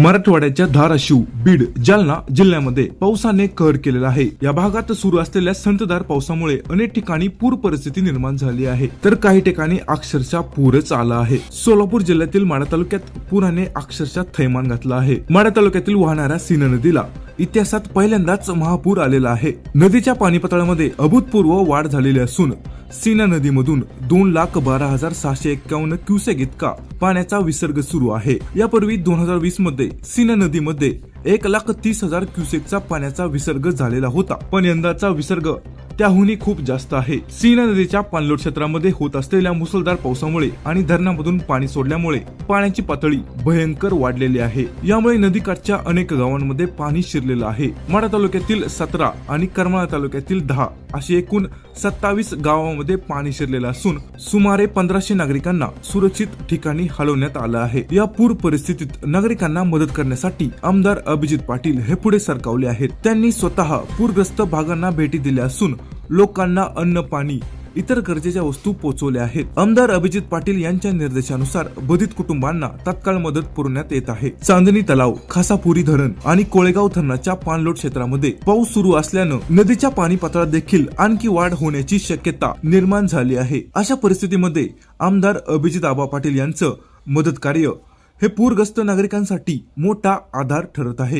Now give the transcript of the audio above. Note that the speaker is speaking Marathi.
मराठवाड्याच्या धाराशिव बीड जालना जिल्ह्यामध्ये पावसाने कहर केलेला आहे. या भागात सुरू असलेल्या संतधार पावसामुळे अनेक ठिकाणी पूर परिस्थिती निर्माण झाली आहे. तर काही ठिकाणी अक्षरशः पूरच आला आहे. सोलापूर जिल्ह्यातील माडा तालुक्यात पुराने अक्षरशः थैमान घातलं आहे. माडा तालुक्यातील वाहणाऱ्या सीना नदीला इतिहासात पहिल्यांदाच महापूर आलेला आहे. नदीच्या पाणीपतळामध्ये अभूतपूर्व वाढ झालेली असून सीना नदीमधून दोन लाख बारा हजार सहाशे एक्कावन्न क्युसेक इतका पाण्याचा विसर्ग सुरू आहे. यापूर्वी दोन हजार वीसमध्ये सीना नदीमध्ये एक लाख तीस हजार क्युसेकचा पाण्याचा विसर्ग झालेला होता. पण यंदाचा विसर्ग त्याहूनही खूप जास्त आहे. सीना नदीच्या पाणलोट क्षेत्रामध्ये होत असलेल्या मुसळधार पावसामुळे आणि धरणामधून पाणी सोडल्यामुळे पाण्याची पातळी भयंकर वाढलेली आहे. यामुळे नदीकाठच्या अनेक गावांमध्ये पाणी शिरलेलं आहे. माडा तालुक्यातील सतरा आणि करमाळा तालुक्यातील दहा अशी एकूण सत्तावीस गावांमध्ये पाणी शिरलेलं असून सुमारे पंधराशे नागरिकांना सुरक्षित ठिकाणी हलवण्यात आलं आहे. या पूर परिस्थितीत नागरिकांना मदत करण्यासाठी आमदार अभिजित पाटील हे पुढे सरकावले आहेत. त्यांनी स्वतः पूरग्रस्त भागांना भेटी दिल्या असून लोकांना अन्न पाणी इतर गरजेच्या वस्तू पोहोचवल्या आहेत. आमदार अभिजित पाटील यांच्या निर्देशानुसार बधित कुटुंबांना तत्काळ मदत पुरवण्यात येत आहे. चांदणी तलाव खासापुरी धरण आणि कोळेगाव धरणाच्या पाणलोट क्षेत्रामध्ये पाऊस सुरू असल्यानं नदीच्या पाणी पातळात देखील आणखी वाढ होण्याची शक्यता निर्माण झाली आहे. अशा परिस्थितीमध्ये आमदार अभिजित आबा पाटील यांचं मदत कार्य हे पूरग्रस्त नागरिकांसाठी मोठा आधार ठरत आहे.